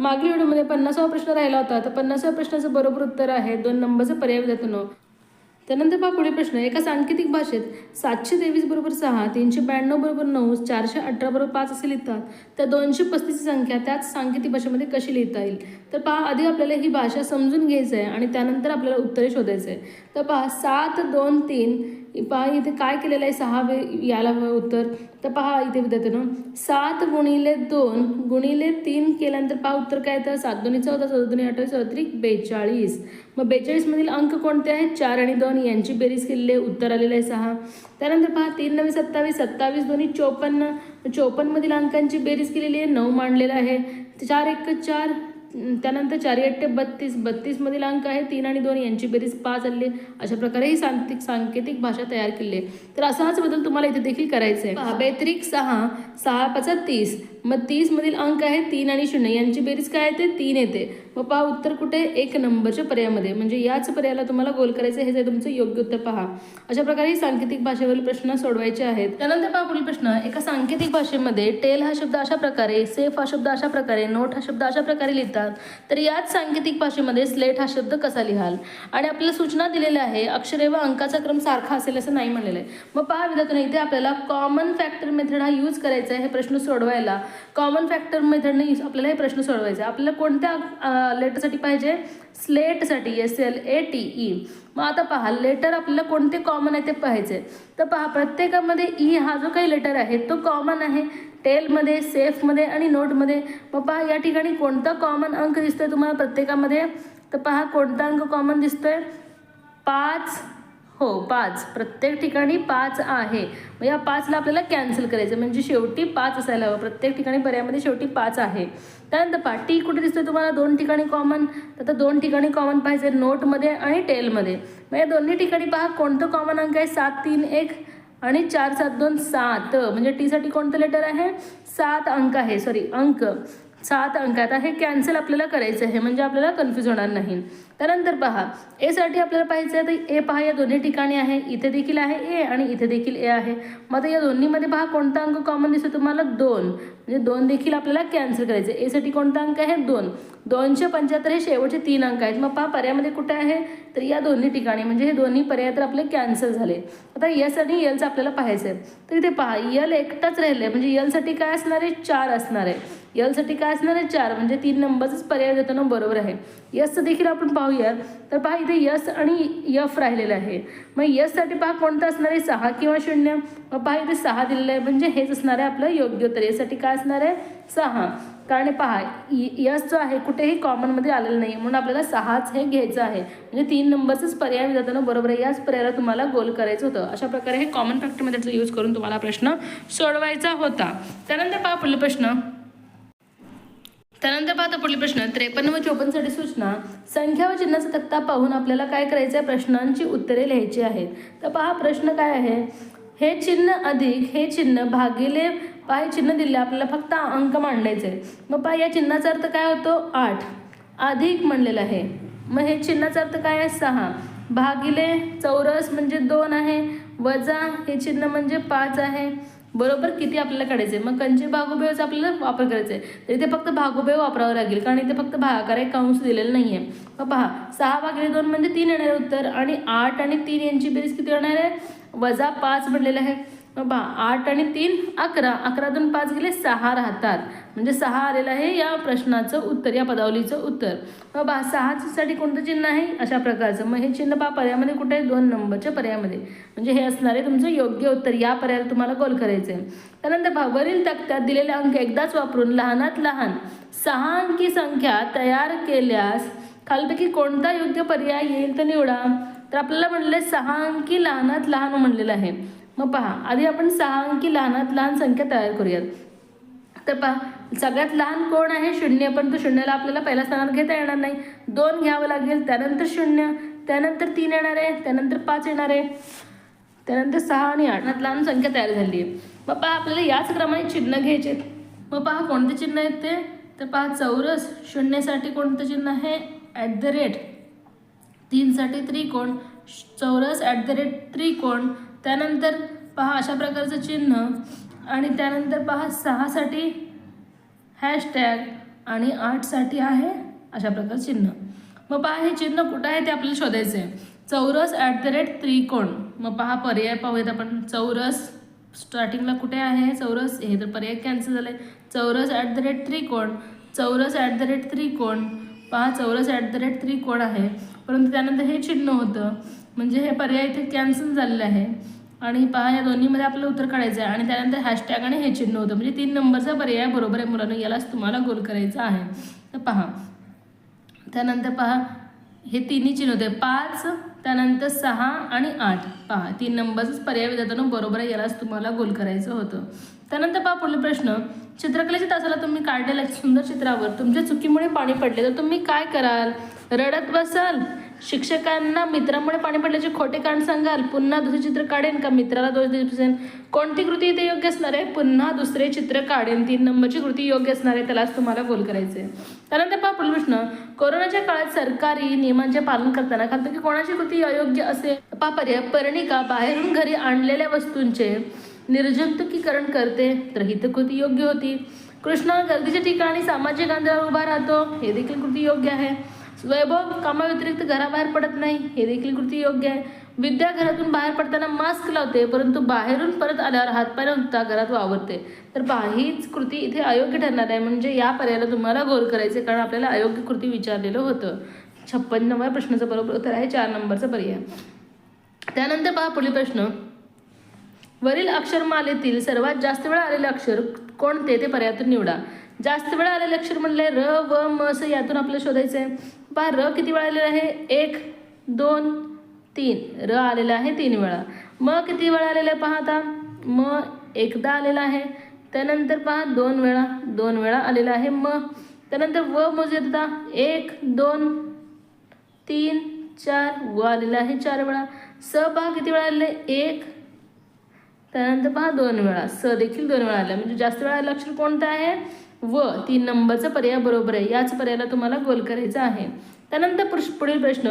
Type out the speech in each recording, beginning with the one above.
मागील व्हिडिओमध्ये पन्नासावा प्रश्न राहिला होता. तर पन्नासाव्या प्रश्नाचं बरोबर उत्तर आहे दोन नंबरचं पर्याय विधातनो त्यानंतर पहा पुढील प्रश्न. एका सांकेतिक भाषेत सातशे तेवीस बरोबर सहा तीनशे ब्याण्णव बरोबर नऊ चारशे अठरा बरोबर पाच असे लिहितात. तर दोनशे पस्तीसची संख्या त्याच सांकेतिक भाषेमध्ये कशी लिहिता येईल? तर पहा आधी आपल्याला ही भाषा समजून घ्यायचं आहे आणि त्यानंतर आपल्याला उत्तरे शोधायचं आहे तर पहा सात दोन तीन पहा इथे काय केलेलं आहे? सहा वे याला हवं उत्तर. तर पहा इथे विद्यार्थ्यांनो सात गुणिले दोन गुणिले तीन केल्यानंतर पहा उत्तर काय येतं? सात दोन्ही चौदा चौदा दोन्ही अठ्ठावीस चौत्रिक बेचाळीस. मग बेचाळीसमधील अंक कोणते आहेत? चार आणि दोन यांची बेरीज केलेली आहे. उत्तर आलेलं आहे सहा. त्यानंतर पहा तीन नवी सत्तावीस सत्तावीस दोन्ही चोपन्न. चोपन्नमधील अंकांची बेरीज केलेली आहे. नऊ मांडलेला आहे. चार एक चार. त्यानंतर चारी अठ्ठे बत्तीस बत्तीसमधील अंक आहे तीन आणि दोन यांची बेरीज पाच आली अशा प्रकारे ही सांकेतिक सांकेतिक भाषा तयार केली आहे. तर असाच बदल तुम्हाला इथे देखील करायचा आहे. बेत्रिक सहा सहा पाचा तीस. मग तीसमधील अंक आहे तीन आणि शून्य. यांची बेरीज काय येते? तीन येते. मग पहा उत्तर कुठे? एक नंबरच्या पर्यायामध्ये. म्हणजे याच पर्यायाला तुम्हाला गोल करायचं हे जे तुमचं योग्य उत्तर पहा. अशा प्रकारे सांकेतिक भाषेवरील प्रश्न सोडवायचे आहेत. त्यानंतर पहा पुढील प्रश्न. एका सांकेतिक भाषेमध्ये टेल हा शब्द अशा प्रकारे सेफ हा शब्द अशा प्रकारे नोट हा शब्द अशा प्रकारे लिहितात. तर याच सांकेतिक भाषेमध्ये स्लेट हा शब्द कसा लिहाल? आणि आपल्याला सूचना दिलेल्या आहे अक्षरे व अंकाचा क्रम सारखा असेल असं नाही म्हणलेलं आहे. मग पहा विद्यार्थ्यांना इथे आपल्याला कॉमन फॅक्टर मेथड हा यूज करायचा आहे हे प्रश्न सोडवायला. कॉमन फॅक्टर मेथडने आपल्याला हे प्रश्न सोडवायचे. आपल्याला कोणत्या लेटरसाठी पाहिजे? स्लेटसाठी S L A T E मग आता पहा लेटर आपल्याला कोणते कॉमन आहे ते पाहायचे. तर पहा प्रत्येकामध्ये ई हा जो काही लेटर आहे तो कॉमन आहे. टेलमध्ये सेफमध्ये आणि नोटमध्ये मग पहा या ठिकाणी कोणता कॉमन अंक दिसतोय तुम्हाला प्रत्येकामध्ये? तर पहा कोणता अंक कॉमन दिसतोय? पाच हो पाच. प्रत्येक ठिकाणी पाच आहे. मग या पाचला आपल्याला कॅन्सल करायचं. म्हणजे शेवटी पाच असायला हवं. प्रत्येक ठिकाणी पर्यामध्ये शेवटी पाच आहे. त्यानंतर पहा टी कुठे दिसतोय तुम्हाला? दोन ठिकाणी कॉमन तर दोन ठिकाणी कॉमन पाहिजे नोटमध्ये आणि टेलमध्ये मग या दोन्ही ठिकाणी पहा कोणतं कॉमन अंक आहे? सात तीन एक आणि चार सात दोन सात. म्हणजे टीसाठी कोणतं लेटर आहे? सात अंक आहे. सॉरी अंक. सात अंक. आता हे कॅन्सल आपल्याला करायचं आहे. म्हणजे आपल्याला कन्फ्यूज होणार नाही. त्यानंतर पहा एसाठी आपल्याला पाहिजे आहे तर ए पहा या दोन्ही ठिकाणी आहे इथे देखील आहे ए आणि इथे देखील ए आहे. मग आता या दोन्हीमध्ये पहा कोणता अंक कॉमन दिसतो तुम्हाला? दोन. म्हणजे दोन देखील आपल्याला कॅन्सल करायचे. एसाठी कोणता अंक आहे? दोन. दोनशे पंच्याहत्तर हे शेवटचे तीन अंक आहेत. मग पहा पर्यायामध्ये कुठे आहे? तर या दोन्ही ठिकाणी म्हणजे हे दोन्ही पर्याय तर आपले कॅन्सल झाले. आता यस आणि यलचं आपल्याला पाहायचं आहे. तर इथे पहा यल एकटाच राहिले म्हणजे यलसाठी काय असणार आहे? चार असणार आहे. यलसाठी काय असणार आहे? चार. म्हणजे तीन नंबरचाच पर्याय देताना बरोबर आहे. यसचं देखील आपण पाहू पाहूयात. तर पहा इथे यस आणि यफ राहिलेलं आहे. मग यससाठी पहा कोणतं असणार आहे? सहा किंवा शून्य? मग पहा इथे सहा दिलेलं आहे. म्हणजे हेच असणार आहे आपलं योग्य उत्तर. यासाठी काय असणार आहे? सहा. कारण पहा यस जो आहे कुठेही कॉमनमध्ये आलेलं नाही म्हणून आपल्याला सहाच हे घ्यायचं आहे. म्हणजे तीन नंबरचंच पर्याय जाताना बरोबर आहे. याच पर्यायाला तुम्हाला गोल करायचं होतं. अशा प्रकारे हे कॉमन फॅक्टरमध्ये त्याचा यूज करून तुम्हाला प्रश्न सोडवायचा होता. त्यानंतर पहा पुढला प्रश्न. त्यानंतर पाहता पुढील प्रश्न. त्रेपन्न व चोपन्नसाठी सूचना. संख्या व चिन्हाचा तक्ता पाहून आपल्याला काय करायचं आहे? प्रश्नांची उत्तरे लिहायची आहेत. तर पहा प्रश्न काय आहे? हे चिन्ह अधिक हे चिन्ह भागिले पाय चिन्ह दिले आपल्याला फक्त अंक मांडायचे मग पहा या चिन्हाचा अर्थ काय होतो? आठ. अधिक म्हणलेला आहे. मग हे चिन्हाचा अर्थ काय आहे? सहा. भागिले चौरस म्हणजे दोन आहे. वजा हे चिन्ह म्हणजे पाच आहे. बरोबर किती आपल्याला काढायचे मग कंचे भागोबेवचा आपल्याला वापर करायचा आहे तर इथे फक्त भागोबेव वापरावं लागेल कारण इथे फक्त भागाकार एक कंस दिलेला नाही आहे मग पहा सहा भागिले दोन म्हणजे तीन येणार उत्तर आणि आठ आणि तीन यांची बेरीज किती येणार आहे? वजा पाच म्हणलेलं आहे. बा आठ आणि तीन अकरा. अकरातून पाच गेले सहा राहतात. म्हणजे सहा आलेलं आहे या प्रश्नाचं उत्तर या पदावलीचं उत्तर. मग पहा सहासाठी कोणतं चिन्ह आहे? अशा प्रकारचं. मग हे चिन्ह पा पर्यायामध्ये कुठे आहे? दोन नंबरच्या पर्यायामध्ये. म्हणजे हे असणारे तुमचं योग्य उत्तर. या पर्यायाला तुम्हाला गोल करायचं आहे त्यानंतर पहा वरील तक्त्यात दिलेले अंक एकदाच वापरून लहानात लहान सहा अंकी संख्या तयार केल्यास खालपैकी कोणता योग्य पर्याय येईल तर निवडा. तर आपल्याला म्हणलेलं सहा अंकी लहानात लहान म्हणलेलं आहे. मग पहा आधी आपण सहा अंकी लहानात लहान संख्या तयार करूयात. तर पहा सगळ्यात लहान कोण आहे? शून्य पण तो शून्याला आपल्याला पहिल्या स्थानावर घेता येणार नाही. दोन घ्यावं लागेल त्यानंतर शून्य त्यानंतर तीन येणार आहे त्यानंतर पाच येणार आहे. त्यानंतर सहा आणि आठ. लहान संख्या तयार झाली आहे. मग पहा आपल्याला याच क्रमाने चिन्ह घ्यायचे मग पहा कोणते चिन्ह आहेत ते? तर पहा चौरस शून्यसाठी कोणतं चिन्ह आहे? ॲट द रेट तीनसाठी त्रिकोण. चौरस ॲट द रेट त्रिकोण. त्यानंतर पहा अशा प्रकारचं चिन्ह आणि त्यानंतर पहा सहासाठी हॅशटॅग आणि आठसाठी आहे अशा प्रकारचं चिन्ह. मग पहा हे चिन्ह कुठं आहे ते आपल्याला शोधायचं आहे चौरस ॲट द रेट त्रिकोण. मग पहा पर्याय पाहूयात आपण. चौरस स्टार्टिंगला कुठे आहे? चौरस हे तर पर्याय कॅन्सल झाले चौरस ॲट द रेट त्रिकोण. चौरस ॲट द रेट त्रिकोण. पहा चौरस ॲट द रेट त्रिकोण आहे. परंतु त्यानंतर हे चिन्ह होतं. म्हणजे हे पर्याय इथे कॅन्सल झालेलं आहे. आणि पहा या दोन्हीमध्ये आपलं उत्तर काढायचं आहे. आणि त्यानंतर हॅशटॅग आणि हे चिन्ह होतं. म्हणजे तीन नंबरचा पर्याय बरोबर आहे मुलांना. यालाच तुम्हाला गोल करायचं आहे. तर पहा. त्यानंतर पहा हे तिन्ही चिन्ह होते. पाच त्यानंतर सहा आणि आठ. पहा तीन नंबरचाच पर्याय विधाताना बरोबर आहे. यालाच तुम्हाला गोल करायचं होतं. त्यानंतर पहा पुढला प्रश्न. चित्रकलेच्या तासाला तुम्ही काढलेल्या सुंदर चित्रावर तुमच्या चुकीमुळे पाणी पडले. तर तुम्ही काय कराल? रडत बसाल? शिक्षकांना मित्रामुळे पाणी पडल्याचे खोटे कारण सांगाल पुन्हा दुसरे चित्र काढेन का? मित्राला दोष दिसेन. कोणती कृती इथे योग्य असणार आहे? पुन्हा दुसरे चित्र काढेन. तीन नंबरची कृती योग्य असणार आहे त्यालाच तुम्हाला गोल करायचे त्यानंतर पहा पुढील प्रश्न. कोरोनाच्या काळात सरकारी नियमांचे पालन करताना खातं की कोणाची कृती अयोग्य असेल? पहा पर्याय. पर्णिका बाहेरून घरी आणलेल्या वस्तूंचे निर्जंतुकीकरण करते तर ही तर कृती योग्य होती. कृष्णा गर्दीच्या ठिकाणी सामाजिक अंतरावर उभा राहतो. हे देखील कृती योग्य आहे. वैभव कामाव्यतिरिक्त घराबाहेर पडत नाही हे देखील कृती योग्य आहे. विद्या घरातून बाहेर पडताना मास्क लावते परंतु बाहेरून परत आल्यावर हातपाय उठता घरात वावरते. तर हीच कृती इथे अयोग्य ठरणार आहे. म्हणजे या पर्यायाला तुम्हाला गोल करायचे कारण आपल्याला अयोग्य कृती विचारलेलं होतं. छप्पन्नव्या प्रश्नाचं बरोबर उत्तर आहे चार नंबरचा पर्याय. त्यानंतर पहा पुढील प्रश्न. वरील अक्षरमालेतील सर्वात जास्त वेळा आलेले अक्षर कोणते ते पर्यायातून निवडा. जास्त वेळा आलेले अक्षर म्हणले र व म असं यातून आपल्याला शोधायचं आहे पहा र किती वेळा आलेलं आहे? एक दोन तीन. र आलेला आहे तीन वेळा. म किती वेळा आलेलं आहे पहा आता? म एकदा आलेला आहे. त्यानंतर पहा दोन वेळा दोन वेळा आलेला आहे म. त्यानंतर व मोजूयात आता? एक दोन तीन चार. व आलेला आहे चार वेळा. स पहा किती वेळा आलेलं आहे? एक. त्यानंतर पहा दोन वेळा. स देखील दोन वेळा आल्या म्हणजे जास्त वेळा आलेलं अक्षर कोणतं आहे? व तीन नंबरचा पर्याय बरोबर आहे याच पर्यायाला तुम्हाला गोल करायचा आहे. त्यानंतर पुरुष- पुढील प्रश्न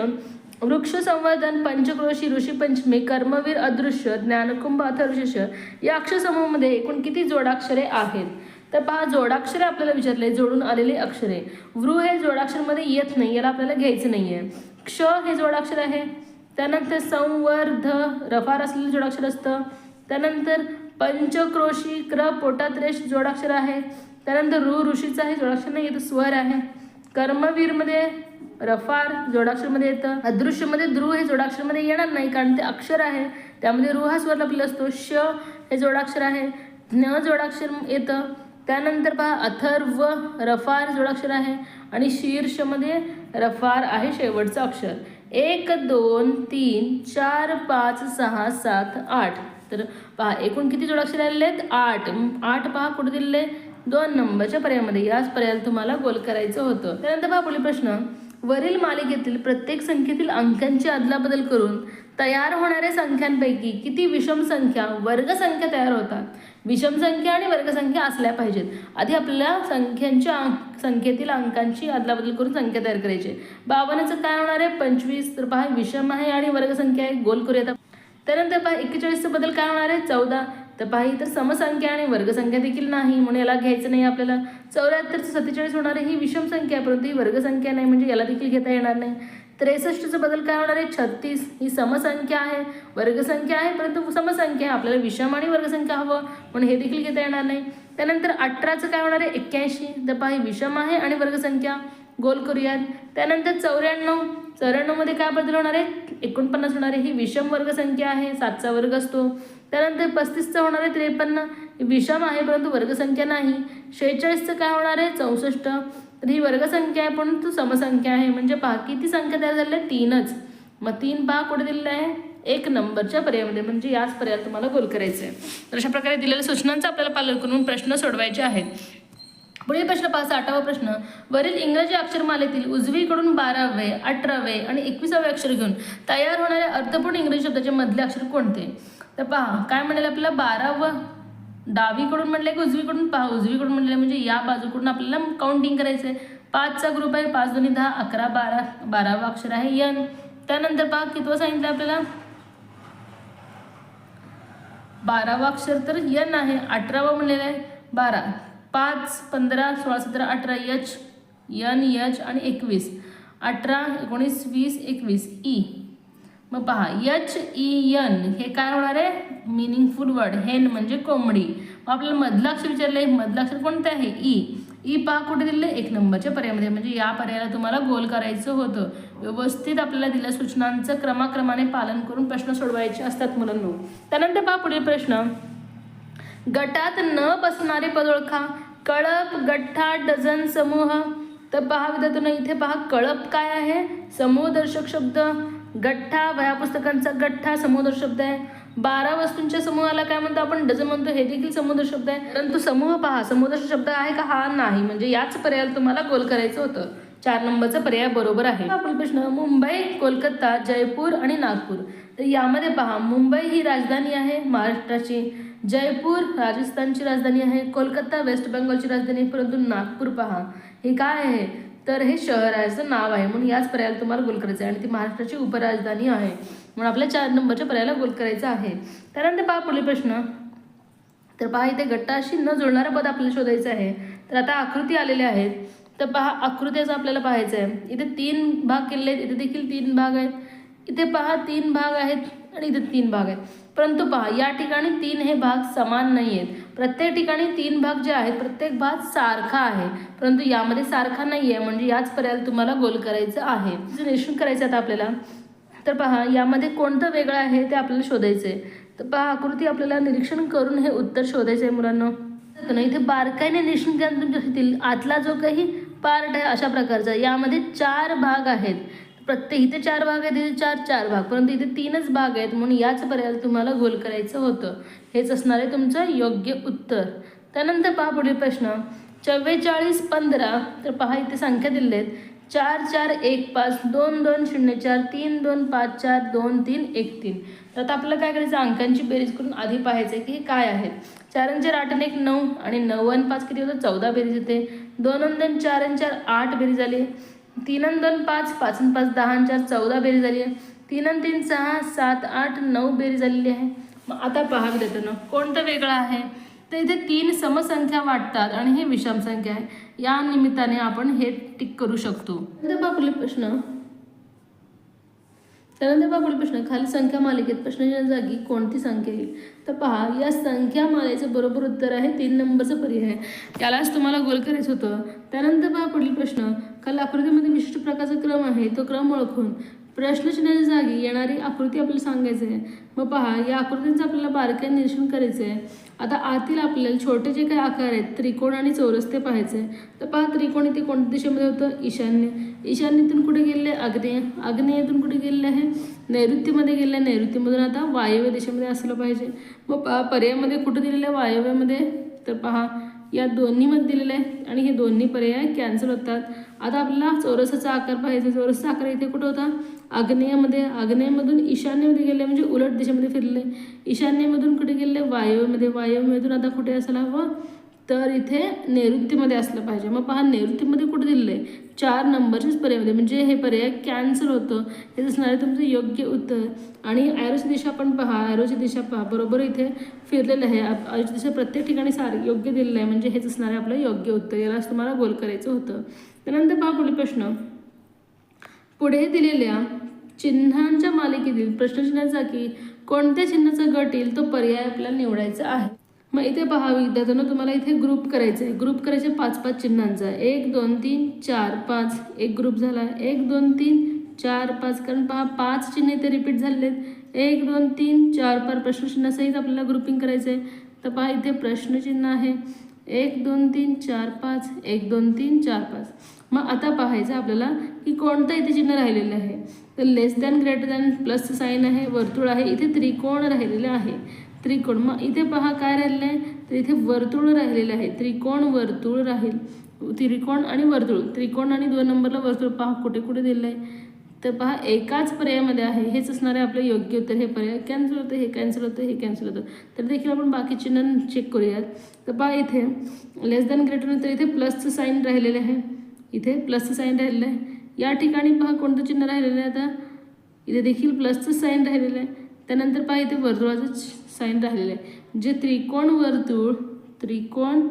वृक्ष संवर्धन पंचक्रोशी ऋषीपंचमी कर्मवीर अदृश्य ज्ञानकुंभ अथर्वशीर्ष या अक्षरसमूहामध्ये एकूण किती जोडाक्षरे आहेत? तर पहा जोडाक्षरे आपल्याला विचारले जोडून आलेली अक्षरे. वृ हे जोडाक्षरमध्ये येत नाही याला आपल्याला घ्यायचं नाही आहे क्ष हे जोडाक्षर आहे. त्यानंतर संवर्ध रफार असलेलं जोडाक्षर असतं. त्यानंतर पंचक्रोशी क्र पोटात रेश जोडाक्षर आहे. त्यानंतर ऋ ऋषीचा हे जोडाक्षर नाही येतं स्वर आहे. कर्मवीरमध्ये रफार जोडाक्षरमध्ये येतं. अदृश्यमध्ये ध्रुव हे जोडाक्षरमध्ये येणार नाही कारण ते अक्षर आहे. त्यामध्ये ऋ हा स्वर लपलेला असतो. श हे जोडाक्षर आहे. ज्ञ जोडाक्षर येतं. त्यानंतर पहा अथर्व रफार जोडाक्षर आहे. आणि शीर्षमध्ये रफार आहे शेवटचं अक्षर. एक दोन तीन चार पाच सहा सात आठ. तर पहा एकूण किती जोडाक्षर आलेले आहेत? आठ. आठ पहा कुठे दिलेले? दोन नंबरच्या पर्यायामध्ये. याच पर्यायाला तुम्हाला गोल करायचं होतं. त्यानंतर पहा पुढील प्रश्न. वरील मालिकेतील प्रत्येक संख्येतील अंकांची अदलाबदल करून तयार होणाऱ्या संख्यांपैकी किती विषम संख्या वर्गसंख्या तयार होतात? विषम संख्या आणि वर्गसंख्या असल्या पाहिजेत. आधी आपल्याला संख्यांच्या अंक संख्येतील अंकांची अदलाबदल करून संख्या तयार करायची. बावन्नचं काय होणार आहे? पंचवीस. तर पहा विषम आहे आणि वर्गसंख्या आहे. गोल करूयात त्यानंतर पहा एक्केचाळीसचं बदल काय होणार आहे? चौदा. तर पहा तर समसंख्या आणि वर्गसंख्या देखील नाही. म्हणून याला घ्यायचं नाही आपल्याला. चौऱ्याहत्तरचं सत्तेचाळीस होणार आहे ही विषम संख्या आहे परंतु ही वर्गसंख्या नाही म्हणजे याला देखील घेता येणार नाही. त्रेसष्टचा बदल काय होणार आहे? छत्तीस. ही समसंख्या आहे. वर्गसंख्या आहे परंतु समसंख्या आहे. आपल्याला विषम आणि वर्गसंख्या हवं. म्हणून हे देखील घेता येणार नाही. त्यानंतर अठराचं काय होणार आहे? एक्क्याऐंशी. तर पहा विषम आहे आणि वर्गसंख्या. गोल करूयात. त्यानंतर चौऱ्याण्णव. चौऱ्याण्णवमध्ये काय बदल होणार आहे? एकोणपन्नास होणार आहे. ही विषम वर्गसंख्या आहे. सातचा वर्ग असतो. त्यानंतर पस्तीसचं होणार आहे त्रेपन्न विषम आहे परंतु वर्गसंख्या नाही. शेहेचाळीसचं काय होणार आहे? चौसष्ट. तर ही वर्गसंख्या आहे परंतु समसंख्या आहे. म्हणजे पहा किती संख्या तयार झाल्या तीनच. मग तीन पहा कुठे दिलेलं आहे? एक नंबरच्या पर्यायामध्ये म्हणजे याच पर्यायात तुम्हाला गोल करायचं आहे. तर अशा प्रकारे दिलेल्या सूचनांचं आपल्याला पालन करून प्रश्न सोडवायचे आहेत. पुढील प्रश्न पाच आठवा प्रश्न. वरील इंग्रजी अक्षरमालेतील उजवीकडून बारावे अठरावे आणि एकविसावे अक्षर घेऊन तयार होणाऱ्या अर्थपूर्ण इंग्रजी शब्दाचे मधले अक्षर कोणते? तर पहा काय म्हणेल आपल्याला? बारावं डावीकडून म्हटलं की उजवीकडून? पहा उजवीकडून म्हटलं म्हणजे या बाजूकडून आपल्याला काउंटिंग करायचं आहे पाचचा ग्रुप आहे पाच दोन्ही दहा अकरा बारा बारावं अक्षर आहे यन. त्यानंतर पहा कितवं सांगितलं आपल्याला? बारावं अक्षर तर यन आहे अठरावं म्हणलेलं आहे बारा. पाच पंधरा सोळा सतरा अठरा यच यन यच आणि एकवीस. अठरा एकोणीस वीस एकवीस ई. मग पहा यच ई यन हे काय होणार आहे? मिनिंगफुल वर्ड हेन म्हणजे कोंबडी. मग आपल्याला मधलं अक्षर विचारलं आहे मधलं अक्षर कोणतं आहे? ई ई पहा कुठे दिलं एक नंबरच्या पर्यायामध्ये. म्हणजे या पर्यायाला तुम्हाला गोल करायचं होतं. व्यवस्थित आपल्याला दिल्या सूचनांचं क्रमाक्रमाने पालन करून प्रश्न सोडवायचे असतात मुलांनो. त्यानंतर पहा पुढील प्रश्न. गटात न बसणारे पद ओळखा. कळप गठ्ठा डझन समूह. तर पहा विद्यार्थ्यांना इथे पहा कळप काय आहे? समूहदर्शक शब्द. गठ्ठा वह्या पुस्तकांचा गठ्ठा समूहदर्शक शब्द आहे. बारा वस्तूंच्या समूहाला काय म्हणतो आपण? डझन म्हणतो हे देखील समुद्र शब्द आहे. परंतु समूह पहा समूहदर्शक शब्द आहे का? हा नाही. म्हणजे याच पर्यायाला तुम्हाला गोल करायचं होतं. चार नंबरचा पर्याय बरोबर आहे. आपण प्रश्न मुंबई कोलकाता जयपूर आणि नागपूर. तर यामध्ये पहा मुंबई ही राजधानी आहे महाराष्ट्राची. जयपूर राजस्थानची राजधानी आहे. कोलकाता वेस्ट बंगालची राजधानी परंतु नागपूर पहा हे काय आहे? तर हे शहराचं नाव आहे. म्हणून याच पर्यायाला तुम्हाला गोल करायचं आहे. आणि ती महाराष्ट्राची उपराजधानी आहे. म्हणून आपल्या चार नंबरच्या पर्यायाला गोल करायचं आहे. त्यानंतर पहा पुढील प्रश्न. तर पहा इथे गट्टाशी न जुळणारं पद आपल्याला शोधायचं आहे. तर आता आकृती आलेल्या आहेत. तर पहा आकृतीचं आपल्याला पाहायचं आहे. इथे तीन भाग केलेले आहेत. इथे देखील तीन भाग आहेत. इथे पहा तीन भाग आहेत आणि इथे तीन भाग आहेत. परंतु पहा या ठिकाणी तीन हे भाग समान नाही आहेत प्रत्येक ठिकाणी तीन भाग जे आहेत प्रत्येक भाग सारखा आहे. परंतु यामध्ये सारखा नाही आहे म्हणजे याच पर्याय तुम्हाला गोल करायचं आहे. निश्चित करायचं आता आपल्याला. तर पहा यामध्ये कोणतं वेगळं आहे ते आपल्याला शोधायचं आहे तर पहा आकृती आपल्याला निरीक्षण करून हे उत्तर शोधायचं आहे मुलांना. ना इथे बारकाईने निरीक्षण केल्यानंतर तुमच्या आतला जो काही पार्ट आहे अशा प्रकारचा. यामध्ये चार भाग आहेत. प्रत्येक इथे चार भाग आहेत इथे चार चार भाग. परंतु इथे तीनच भाग आहेत म्हणून याच पर्यायाला तुम्हाला गोल करायचं होतं. हेच असणार आहे तुमचं योग्य उत्तर. त्यानंतर पहा पुढील प्रश्न. चव्वेचाळीस पंधरा तर पहा इथे संख्या दिलेल्या आहेत. चार चार एक पाच दोन दोन शून्य चार तीन दोन पाच चार दोन तीन एक तीन. तर आता आपल्याला काय करायचं? अंकांची बेरीज करून आधी पाहायचं आहे की हे काय आहेत. चार आठ आणि एक नऊ आणि नऊ आणि पाच किती होतं? चौदा बेरीज येते दोन आणि दोन चार आणि चार आठ बेरीज झाली तीन आणि दोन पाच पाच आणि पाच दहा आणि चार चौदा बेरी झाली आहे. तीन आणि तीन सहा सात आठ नऊ बेरी झालेली आहे. मग आता पहा ना कोणतं वेगळं आहे? तर इथे तीन समसंख्या वाटतात आणि हे विषम संख्या आहे. या निमित्ताने आपण हे टिक करू शकतो. तर पहा पुढील प्रश्न. त्यानंतर पहा पुढील प्रश्न. खाली संख्या मालिकेत प्रश्नाच्या जागी कोणती संख्या येईल? तर पहा या संख्या मालेचं बरोबर उत्तर आहे तीन नंबरचं पर्याय त्यालाच तुम्हाला गोल करायचं होतं. त्यानंतर पहा पुढील प्रश्न. खाली आकृतीमध्ये विशिष्ट प्रकारचा क्रम आहे तो क्रम ओळखून प्रश्नचिन्हाच्या जागी येणारी आकृती आपल्याला सांगायचं आहे. मग पहा या आकृतींचं आपल्याला बारकाईने निरीक्षण करायचं आहे. आता आतील आपल्याला छोटे जे काही आकार आहेत त्रिकोण आणि चौरस ते पाहायचे तर पहा त्रिकोण इथे कोणत्या दिशेमध्ये होतं? ईशान्य. ईशान्यतून कुठे गेले आग्नेय आग्नेयातून कुठे गेलेले आहे? नैऋत्यमध्ये गेले नैऋत्यमधून आता वायव्य दिशेमध्ये असलं पाहिजे. मग पहा पर्यायामध्ये कुठं दिलेलं आहे? वायव्यामध्ये. तर पहा या दोन्हीमध्ये दिलेलं आहे आणि हे दोन्ही पर्याय कॅन्सल होतात. आता आपल्याला चौरसाचा आकार पाहिजे चौरसाचा आकार इथे कुठं होता? आग्नेयामध्ये. आग्नेयमधून ईशान्यमध्ये गेले म्हणजे उलट दिशेमध्ये फिरले. ईशान्यमधून कुठे गेले? वायव्यमध्ये. वायव्यमधून आता कुठे असायला हवं? तर इथे नैऋत्यमध्ये असलं पाहिजे. मग पहा नैऋत्यमध्ये कुठे दिलेलं आहे? चार नंबरच्याच पर्यायमध्ये म्हणजे हे पर्याय कॅन्सल होतं. हे असणार आहे तुमचं योग्य उत्तर. आणि ॲरोची दिशा पण पहा. ॲरोची दिशा पहा. बरोबर इथे फिरलेलं आहे. ॲरोची दिशा प्रत्येक ठिकाणी सार योग्य दिलेलं आहे. म्हणजे हेच असणार आहे आपलं योग्य उत्तर. यालाच तुम्हाला गोल करायचं होतं. त्यानंतर पहा पुढील प्रश्न. पुढे दिलेल्या चिन्हांच्या मालिकेतील प्रश्नचिन्हाचा की कोणत्या चिन्हाचा गट येईल तो पर्याय आपल्याला निवडायचा आहे. मग इथे पहा विद्यार्थ्यांना तुम्हाला इथे ग्रुप करायचं आहे ग्रुप करायचे पाच पाच चिन्हांचा एक दोन तीन चार पाच. एक ग्रुप झाला. एक दोन तीन चार पाच. कारण पहा पाच चिन्ह इथे रिपीट झालेले आहेत एक दोन तीन चार. पाच प्रश्नचिन्हासहित आपल्याला ग्रुपिंग करायचं आहे तर पहा इथे प्रश्नचिन्ह आहे. एक दोन तीन चार पाच. एक दोन तीन चार पाच. मग आता पाहायचं आपल्याला की कोणतं इथे चिन्ह राहिलेलं आहे. तर less than greater than plus sign आहे वर्तुळ आहे. इथे त्रिकोण राहिलेलं आहे. त्रिकोण. मग इथे पहा काय राहिलेलं आहे? तर इथे वर्तुळ राहिलेलं आहे. त्रिकोण वर्तुळ राहील. त्रिकोण आणि वर्तुळ. त्रिकोण आणि दोन नंबरला वर्तुळ पहा कुठे कुठे दिलेलं आहे? तर पहा एकाच पर्यायामध्ये आहे. हेच असणार आहे आपलं योग्य उत्तर. हे पर्याय कॅन्सल होतं हे कॅन्सल होतं हे कॅन्सल होतं. तर देखील आपण बाकी चिन्ह चेक करूयात. तर पहा इथे लेस दॅन ग्रेटर तर इथे प्लसचं साईन राहिलेलं आहे. इथे प्लसचं साईन राहिलेलं आहे. या ठिकाणी पहा कोणतं चिन्ह राहिलेलं आहे आता? इथे देखील प्लसचं साईन राहिलेलं आहे. त्यानंतर पहा इथे वर्तुळाचं साईन राहिलेलं आहे. जे त्रिकोण वर्तुळ त्रिकोण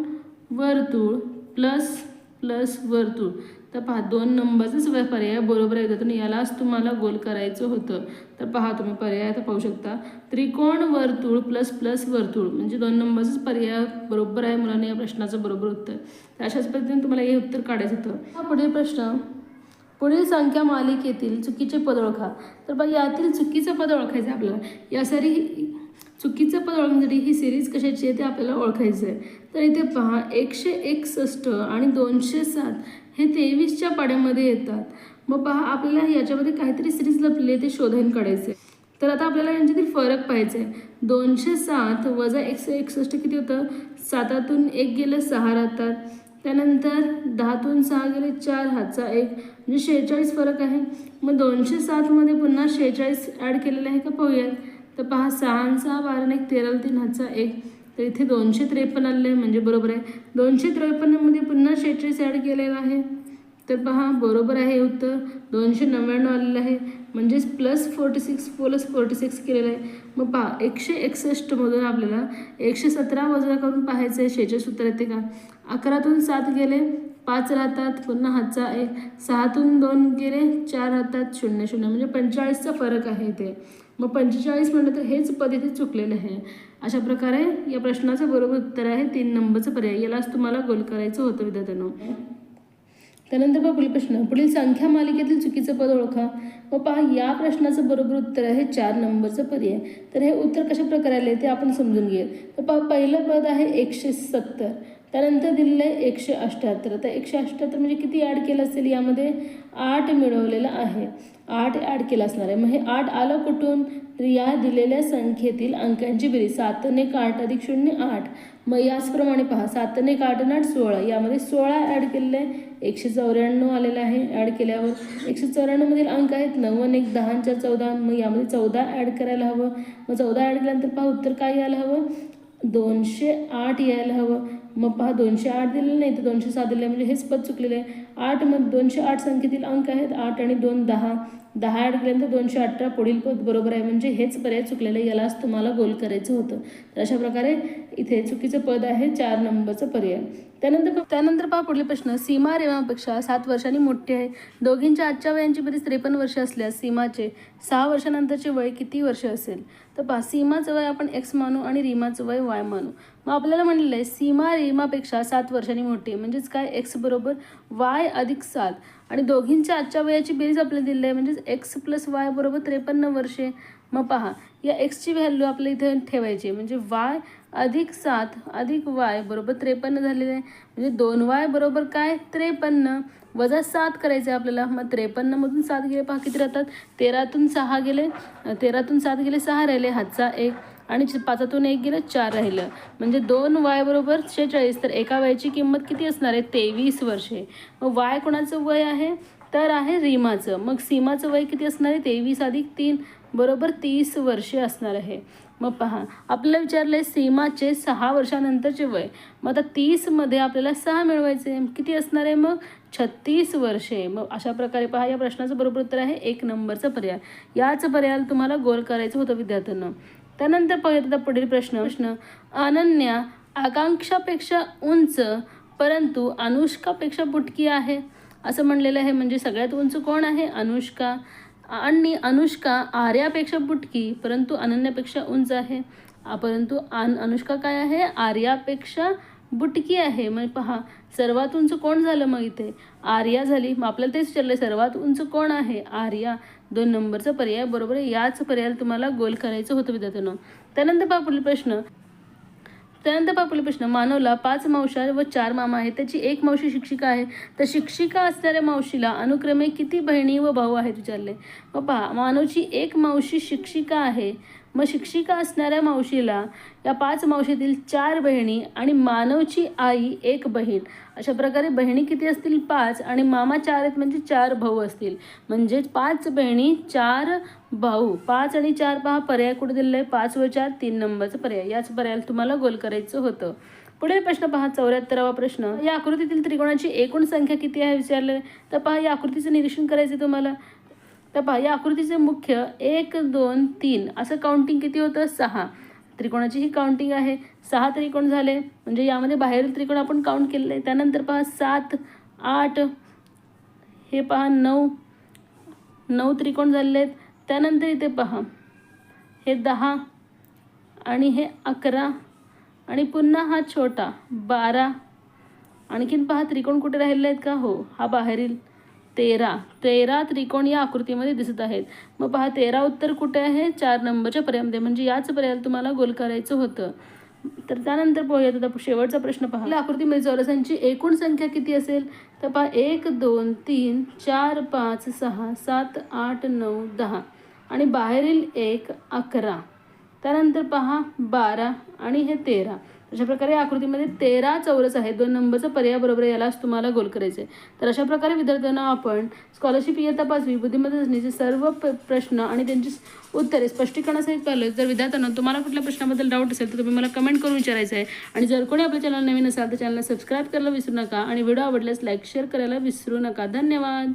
वर्तुळ प्लस प्लस वर्तुळ. तर पहा दोन नंबरचाच पर्याय बरोबर येतात आणि यालाच तुम्हाला गोल करायचं होतं. तर पहा तुम्ही पर्याय आता पाहू शकता. त्रिकोण वर्तुळ प्लस प्लस वर्तुळ. म्हणजे दोन नंबरचाच पर्याय बरोबर आहे मुलांनी या प्रश्नाचं बरोबर उत्तर. तर अशाच पद्धतीने तुम्हाला हे उत्तर काढायचं होतं. हा पुढील प्रश्न. पुढील संख्या मालिकेतील चुकीचे पद ओळखा. तर बघा यातील चुकीचं पद ओळखायचं आहे आपल्याला. यासाठी चुकीचं पद ओळखण्यासाठी ही सिरीज कशाची आहे ते आपल्याला ओळखायचं आहे. तर इथे पहा एकशे एकसष्ट आणि दोनशे सात हे तेवीसच्या पाड्यामध्ये येतात. मग पहा आपल्याला याच्यामध्ये काहीतरी सिरीज लपली आहे ते शोधून काढायचे तर आता आपल्याला यांच्यातील फरक पाहायचा आहे दोनशे सात वजा एकशे एकसष्ट किती होतं? सातातून एक गेलं सहा राहतात. त्यानंतर दहातून सहा गेले चार हातचा एक. म्हणजे शेहेचाळीस फरक आहे. मग दोनशे सातमध्ये पुन्हा शेहेचाळीस ॲड केलेलं आहे का पाहूयात. तर पहा सहा सहा बारा एक तेरा तीन हातचा एक. तर इथे दोनशे त्रेपन्न आलेलं आहे म्हणजे बरोबर आहे. दोनशे त्रेपन्नमध्ये पुन्हा शेहेचाळीस ॲड केलेलं आहे. तर पहा बरोबर आहे उत्तर. दोनशे नव्याण्णव आलेलं आहे. म्हणजेच plus forty six plus forty six केलेलं आहे. मग पहा एकशे एकसष्टमधून आपल्याला एकशे सतरा वजा करून पाहायचं आहे. शेहेचाळीस उत्तर येते का? अकरातून सात गेले पाच राहतात पुन्हा हातचा एक सहातून दोन गेले चार राहतात शून्य शून्य. म्हणजे पंचेचाळीसचा फरक आहे ते मग पंचेचाळीस म्हटलं तर हेच पद इथे चुकलेलं आहे. अशा प्रकारे या प्रश्नाचं बरोबर उत्तर आहे तीन नंबरचं पर्याय. यालाच तुम्हाला गोल करायचं होतं विद्यार्थ्यांनो. त्यानंतर बघ पुढील प्रश्न. पुढील संख्या मालिकेतील चुकीचं पद ओळखा. व पहा या प्रश्नाचं बरोबर उत्तर आहे चार नंबरचं पर्याय. तर हे उत्तर कशा प्रकारे आले ते आपण समजून घेऊ तर पहा पहिलं पद आहे एकशे सत्तर. त्यानंतर दिलेलं आहे एकशे अठ्ठ्याहत्तर तर एकशे अठ्ठ्याहत्तर म्हणजे किती ॲड केलं असेल? यामध्ये आठ मिळवलेलं आहे. आठ ॲड केलं असणार आहे. मग हे आठ आलं कुठून? तर या दिलेल्या संख्येतील अंकांची बेरीज. सात एक आठ अधिक शून्य आठ. मग याचप्रमाणे पहा. सातने एक आठ आणि आठ सोळा. यामध्ये सोळा ॲड केलेलं आहे. एकशे चौऱ्याण्णव आलेलं आहे ॲड केल्यावर. एकशे चौऱ्याण्णवमधील अंक आहेत. नऊ आणि एक दहा चार चौदा. मग यामध्ये चौदा ॲड करायला हवं. मग चौदा ॲड केल्यानंतर पहा उत्तर काय यायला हवं? दोनशे आठ यायला हवं. मग पहा दोनशे आठ दिलेलं नाही तर दोनशे सात दिलं आहे. म्हणजे हेच पद चुकलेलं आहे. आठ मग दोनशे आठ संख्येतील अंक आहेत. आठ आणि दोन दहा. दहा ॲड केल्यानंतर दोनशे अठरा पुढील पद बरोबर आहे. म्हणजे हेच पर्याय चुकलेलं आहे. यालाच तुम्हाला गोल करायचं होतं. तर अशा प्रकारे इथे चुकीचं पद आहे. चार नंबरचं पर्याय. त्यानंतर त्यानंतर पहा पुढील प्रश्न. सीमा रेवापेक्षा सात वर्षांनी मोठी आहे. दोघींच्या आजच्या वयांची बेरीज त्रेपन्न वर्ष असल्यास सीमाचे सहा वर्षानंतरचे वय किती वर्ष असेल? तर पहा सीमाचं वय आपण एक्स मानू आणि रीमाचं वय वाय मानू. मग आपल्याला म्हणलेलं आहे सीमा रेमापेक्षा सात वर्षांनी मोठी आहे. म्हणजेच काय? एक्स बरोबर वाय अधिक सात. आणि दोघींच्या आजच्या वयाची बेरीज आपल्याला दिलेली आहे. म्हणजेच एक्स प्लस वाय बरोबर त्रेपन्न वर्षे. मग पहा या एक्सची व्हॅल्यू आपल्या इथे ठेवायची म्हणजे वाय अधिक सात अधिक वाय बरोबर त्रेपन्न झालेलं आहे. म्हणजे दोन वाय बरोबर काय? त्रेपन्न. वजा सात करायचं आहे आपल्याला. मग त्रेपन्नमधून सात गेले पहा किती राहतात? तेरातून सहा गेले. तेरातून सात गेले सहा राहिले. हातचा एक. आणि पाचातून एक गेलं चार राहिलं. म्हणजे दोन वाय बरोबर शेहेचाळीस तर एका वयाची किंमत किती असणार आहे? तेवीस वर्षे. मग वाय कोणाचं वय आहे? तर आहे रीमाचं मग सीमाचं वय किती असणार आहे? तेवीस अधिक तीन बरोबर तीस वर्षे असणार आहे. मग पहा आपल्याला विचारलं आहे सीमाचे सहा वर्षानंतरचे वय. मग आता तीसमध्ये आपल्याला सहा मिळवायचे. किती असणार आहे? मग छत्तीस वर्षे. मग अशा प्रकारे पहा या प्रश्नाचं बरोबर उत्तर आहे एक नंबरचा पर्याय. याच पर्यायाला तुम्हाला गोल करायचं होतं विद्यार्थ्यांना. त्यानंतर पाहिजे पुढील प्रश्न. प्रश्न अनन्या आकांक्षापेक्षा उंच परंतु अनुष्कापेक्षा बुटकी आहे. असं म्हणलेलं आहे म्हणजे सगळ्यात उंच कोण आहे? अनुष्का. आणि अनुष्का आर्यापेक्षा बुटकी परंतु अनन्यापेक्षा उंच आहे. परंतु अन अनुष्का काय आहे? आर्यापेक्षा बुटकी आहे. मग पहा सर्वात उंच कोण झालं मग इथे? आर्या झाली. मग आपल्याला तेच विचारलं सर्वात उंच कोण आहे? आर्या. दोन नंबरचा पर्याय बरोबर आहे. याच पर्यायाला तुम्हाला गोल करायचं होतं विद्यार्थ्यांनो. त्यानंतर पहा पुढील प्रश्न. त्यानंतर पहा पुढील प्रश्न. मानवला पाच मावशा व चार मामा आहेत. त्याची एक मावशी शिक्षिका आहे. तर शिक्षिका असणाऱ्या मावशीला अनुक्रमे किती बहिणी व भाऊ आहेत विचारले. मग पहा मानवची एक मावशी शिक्षिका आहे. मग शिक्षिका असणाऱ्या मावशीला या पाच मावशीतील चार बहिणी आणि मानवची आई एक बहीण. अशा प्रकारे बहिणी किती असतील? पाच. आणि मामा चार आहेत म्हणजे चार भाऊ असतील. म्हणजे पाच बहिणी चार भाऊ. पाच आणि चार पहा पर्याय कुठे दिलेला आहे? पाच व चार तीन नंबरचा पर्याय. याच पर्यायाला तुम्हाला गोल करायचं होतं. पुढील प्रश्न पहा चौऱ्याहत्तरावा प्रश्न. या आकृतीतील त्रिकोणाची एकूण संख्या किती आहे? विचारले तर पहा या आकृतीचं निरीक्षण करायचं तुम्हाला. तर पहा या आकृतीचे मुख्य एक दोन तीन असं काउंटिंग किती होतं? सहा. त्रिकोणाची ही काउंटिंग आहे. सहा त्रिकोण झाले. म्हणजे यामध्ये बाहेरील त्रिकोण आपण काउंट केलेले त्यानंतर पहा सात आठ हे पहा नऊ. नऊ त्रिकोण झालेले आहेत. त्यानंतर इथे पहा हे दहा आणि हे अकरा आणि पुन्हा हा छोटा बारा. आणखीन पहा त्रिकोण कुठे राहिलेले आहेत का? हो हा बाहेरील तेरा. तेरा त्रिकोण या आकृतीमध्ये दिसत आहेत. मग पहा तेरा उत्तर कुठे आहे? चार नंबरच्या पर्यामध्ये. म्हणजे याच पर्यायाला तुम्हाला गोल करायचं होतं. तर त्यानंतर पाहूयात आता शेवटचा प्रश्न पहा. आकृतीमध्ये चौरसांची एकूण संख्या किती असेल? तर पहा एक दोन तीन चार पाच सहा सात आठ नऊ दहा. आणि बाहेरील एक अकरा. त्यानंतर पहा बारा आणि हे तेरा. अशा प्रकारे आकृतीमध्ये तेरा चौरस आहेत. दोन नंबरचा पर्याय बरोबर यालाच तुम्हाला गोल करायचे तर अशा प्रकारे विद्यार्थ्यांना आपण स्कॉलरशिप इयत्ता पाचवी बुद्धिमत्ता चाचणीचे सर्व प्रश्न आणि त्यांची उत्तरे स्पष्टीकरणासहित पाहिलं जर विद्यार्थ्यांना तुम्हाला कुठल्या प्रश्नाबद्दल डाऊट असेल तर तुम्ही मला कमेंट करून विचारायचं आहे. आणि जर कोणी आपल्या चॅनल नवीन असाल तर चॅनलला सबस्क्राईब करायला विसरू नका. आणि व्हिडिओ आवडल्यास लाईक शेअर करायला विसरू नका. धन्यवाद!